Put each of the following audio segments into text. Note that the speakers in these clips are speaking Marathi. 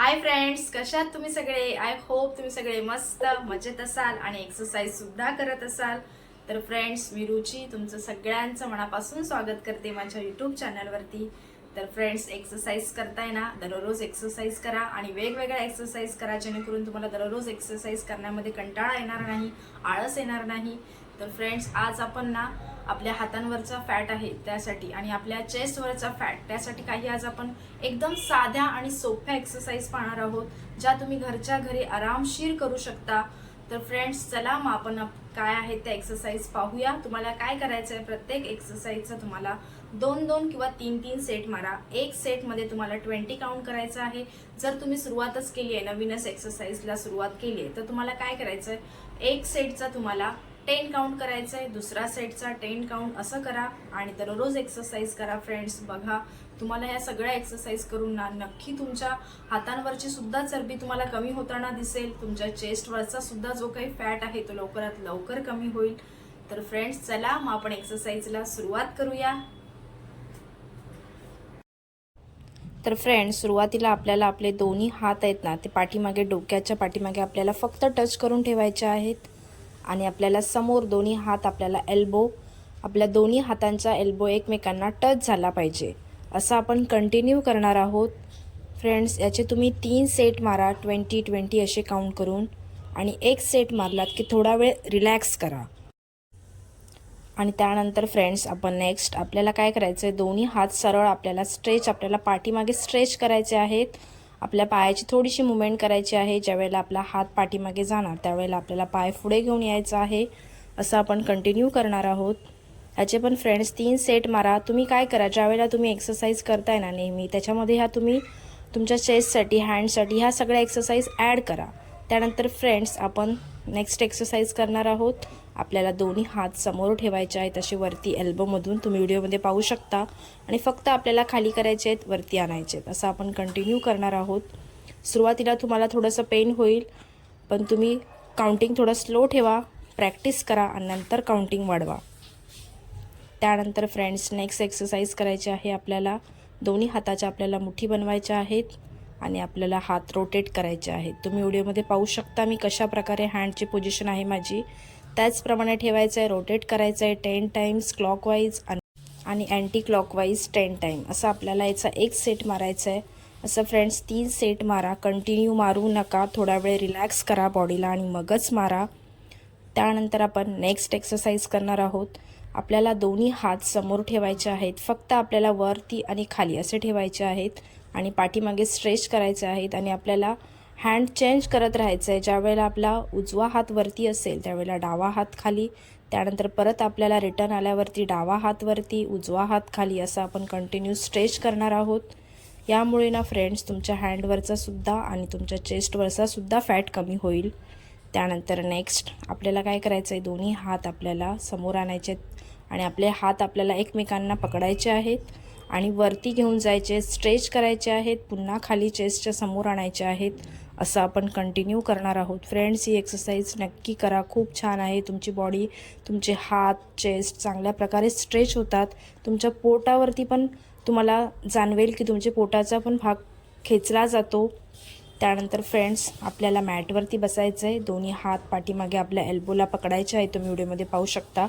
हाय फ्रेंड्स कशात तुम्ही सगळे? आय होप तुम्ही सगळे मस्त मजेत असाल आणि एक्सरसाइज सुद्धा करत असाल. तर फ्रेंड्स मी रुची तुमचं सगळ्यांचं मनापासून स्वागत करते माझ्या यूट्यूब चॅनलवरती तर फ्रेंड्स एक्सरसाइज करताय ना दररोज एक्सरसाइज करा आणि वेगवेगळ्या एक्सरसाइज करा जेणेकरून तुम्हाला दररोज एक्सरसाइज करण्यामध्ये कंटाळा येणार नाही आळस येणार नाही. तर फ्रेंड्स आज आपण ना आपल्या हातांवरचा फॅट आहे त्यासाठी आणि आपल्या चेस्टवरचा फॅट त्यासाठी काही आज आपण एकदम साध्या आणि सोप्या एक्सरसाइज पाहणार आहोत ज्या तुम्ही घरच्या घरी आरामशीर करू शकता. तर फ्रेंड्स चला मग आपण काय आहे त्या एक्सरसाइज पाहूया. तुम्हाला काय करायचं आहे प्रत्येक एक्सरसाइजचा तुम्हाला दोन दोन किंवा तीन तीन सेट मारा. एक सेटमध्ये तुम्हाला ट्वेंटी काउंट करायचं आहे. जर तुम्ही सुरुवातच केली आहे नवीनच एक्सरसाइजला सुरुवात केली आहे तर तुम्हाला काय करायचं आहे एक सेटचा तुम्हाला टेन काउंट करायचं आहे दुसरा सेटचा टेन काउंट असं करा आणि दररोज एक्सरसाइज करा फ्रेंड्स बघा तुम्हाला या सगळ्या एक्सरसाइज करून ना नक्की तुमच्या हातांवरची सुद्धा चरबी तुम्हाला कमी होताना दिसेल. तुमच्या चेस्टवरचा सुद्धा जो काही फॅट आहे तो लवकरात लवकर कमी होईल. तर फ्रेंड्स चला मग आपण एक्सरसाइजला सुरुवात करूया. तर फ्रेंड्स सुरुवातीला आपल्याला आपले दोन्ही हात आहेत ना ते पाठीमागे डोक्याच्या पाठीमागे आपल्याला फक्त टच करून ठेवायचे आहेत. आणि आपल्याला समोर दोन्ही हात आपल्याला एल्बो आपल्या दोन्ही हातांचा एल्बो एकमेकांना टच झाला पाहिजे. असं आपण कंटिन्यू करणार आहोत. फ्रेंड्स याचे तुम्ही तीन सेट मारा ट्वेंटी ट्वेंटी असे काउंट करून. आणि एक सेट मारलात की थोडा वेळ रिलॅक्स करा. आणि त्यानंतर फ्रेंड्स आपण नेक्स्ट आपल्याला काय करायचं आहे दोन्ही हात सरळ आपल्याला स्ट्रेच आपल्याला पाठीमागे स्ट्रेच करायचे आहेत. आपल्या पायाची थोडीशी मुवमेंट करायची आहे ज्यावेळेला आपला हात पाठीमागे जाणार त्यावेळेला आपल्याला पाय पुढे घेऊन यायचं आहे असं आपण कंटिन्यू करणार आहोत. ह्याचे पण फ्रेंड्स तीन सेट मारा. तुम्ही काय करा? ज्यावेळेला तुम्ही एक्सरसाइज करताय ना नेहमी त्याच्यामध्ये ह्या तुम्ही तुमच्या चेस्टसाठी हँडसाठी ह्या सगळ्या एक्सरसाइज ॲड करा. त्यानंतर फ्रेंड्स आपण नेक्स्ट एक्सरसाइज करणार आहोत. आपल्याला दोन्ही हात समोर ठेवायचे आहेत असे वरती एल्बोमधून तुम्ही व्हिडिओमध्ये पाहू शकता. आणि फक्त आपल्याला खाली करायचे आहेत वरती आणायचे आहेत. असं आपण कंटिन्यू करणार आहोत. सुरुवातीला तुम्हाला थोडंसं पेन होईल पण तुम्ही काउंटिंग थोडं स्लो ठेवा प्रॅक्टिस करा आणि नंतर काउंटिंग वाढवा. त्यानंतर फ्रेंड्स नेक्स्ट एक्सरसाइज करायची आहे आपल्याला. दोन्ही हाताच्या आपल्याला मुठी बनवायच्या आहेत आणि आपल्याला हात रोटेट करायचे आहेत. तुम्ही व्हिडिओमध्ये पाहू शकता मी कशा प्रकारे हँडची पोझिशन आहे माझी. त्याचप्रमाणे ठेवायचं आहे रोटेट करायचं आहे टेन टाईम्स क्लॉकवाईज आणि अँटी क्लॉकवाईज टेन टाईम असं आपल्याला याचा एक सेट मारायचा आहे असं फ्रेंड्स तीन सेट मारा. कंटिन्यू मारू नका. थोडा वेळ रिलॅक्स करा बॉडीला आणि मगच मारा. त्यानंतर आपण नेक्स्ट एक्सरसाइज करणार आहोत. आपल्याला दोन्ही हात समोर ठेवायचे आहेत. फक्त आपल्याला वरती आणि खाली असे ठेवायचे आहेत. आणि पाठीमागे स्ट्रेच करायचे आहेत. आणि आपल्याला हँड चेंज करत राहायचं आहे ज्यावेळेला आपला उजवा हात वरती असेल त्यावेळेला डावा हात खाली. त्यानंतर परत आपल्याला रिटर्न आल्यावरती डावा हात वरती उजवा हात खाली असं आपण कंटिन्यू स्ट्रेच करणार आहोत. यामुळे ना फ्रेंड्स तुमच्या हँडवरचा सुद्धा आणि तुमच्या चेस्टवरचा सुद्धा फॅट कमी होईल. त्यानंतर नेक्स्ट आपल्याला काय करायचं आहे दोन्ही हात आपल्याला समोर आणायचे आहेत आणि आपले हात आपल्याला एकमेकांना पकडायचे आहेत आणि वरती घेऊन जायचे स्ट्रेच करायचे आहेत पुन्हा खाली चेस्टच्या समोर आणायचे आहेत. असं आपण कंटिन्यू करणार आहोत. फ्रेंड्स ही एक्सरसाइज नक्की करा. खूप छान आहे. तुमची बॉडी तुमचे हात चेस्ट चांगल्या प्रकारे स्ट्रेच होतात. तुमच्या पोटावरती पण तुम्हाला जाणवेल की तुमच्या पोटाचा पण भाग खेचला जातो. त्यानंतर फ्रेंड्स आपल्याला मॅटवरती बसायचं आहे दोन्ही हात पाठीमागे आपल्या एल्बोला पकडायचे आहे तुम्ही व्हिडिओमध्ये पाहू शकता.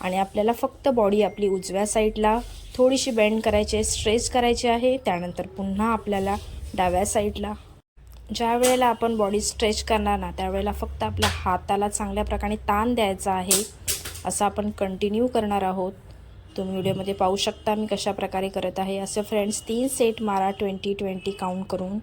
आणि आपल्याला फक्त बॉडी आपली उजव्या साईडला थोडीशी बेंड करायची आहे स्ट्रेच करायची आहे. त्यानंतर पुन्हा आपल्याला डाव्या साईडला ज्या वेळेला आपण बॉडी स्ट्रेच करणार ना त्यावेळेला फक्त आपल्या हाताला चांगल्या प्रकारे ताण द्यायचा आहे असं आपण कंटिन्यू करणार आहोत. तुम्ही व्हिडिओमध्ये पाहू शकता मी कशा प्रकारे करत आहे. असं फ्रेंड्स तीन सेट मारा ट्वेंटी ट्वेंटी काउंट करून.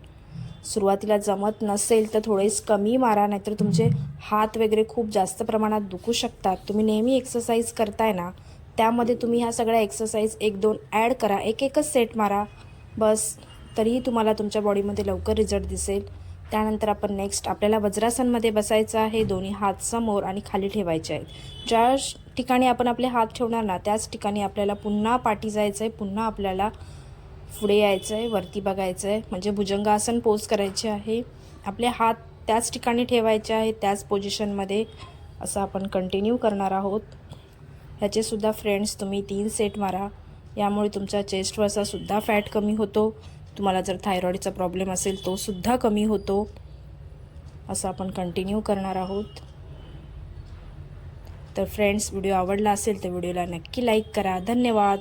सुरुवातीला जमत नसेल तर थोडेच कमी मारा नाहीतर तुमचे हात वगैरे खूप जास्त प्रमाणात दुखू शकतात. तुम्ही नेहमी एक्सरसाइज करताय ना त्यामध्ये तुम्ही ह्या सगळ्या एक्सरसाइज एक दोन ॲड करा. एक एकच सेट मारा. बस. तरीही तुम्हाला तुमच्या बॉडीमध्ये लवकर रिझल्ट दिसेल. त्यानंतर आपण नेक्स्ट आपल्याला वज्रासनमध्ये बसायचं आहे. दोन्ही हात समोर आणि खाली ठेवायचे आहेत. ज्या ठिकाणी आपण आपले हात ठेवणार ना त्याच ठिकाणी आपल्याला पुन्हा पाठी जायचं आहे पुन्हा आपल्याला पुढे यायचं आहे वरती बघायचं आहे म्हणजे भुजंगासन पोज करायचे आहे. आपले हात त्याच ठिकाणी ठेवायचे आहे त्याच पोझिशनमध्ये असं आपण कंटिन्यू करणार आहोत. ह्याचेसुद्धा फ्रेंड्स तुम्ही तीन सेट मारा. यामुळे तुमच्या चेस्टवरचा सुद्धा फॅट कमी होतो. तुम्हाला जर थायरॉईडचा प्रॉब्लेम असेल तो सुद्धा कमी होतो. असं आपण कंटिन्यू करणार आहोत. तर फ्रेंड्स व्हिडिओ आवडला असेल तर व्हिडिओला नक्की लाईक करा. धन्यवाद.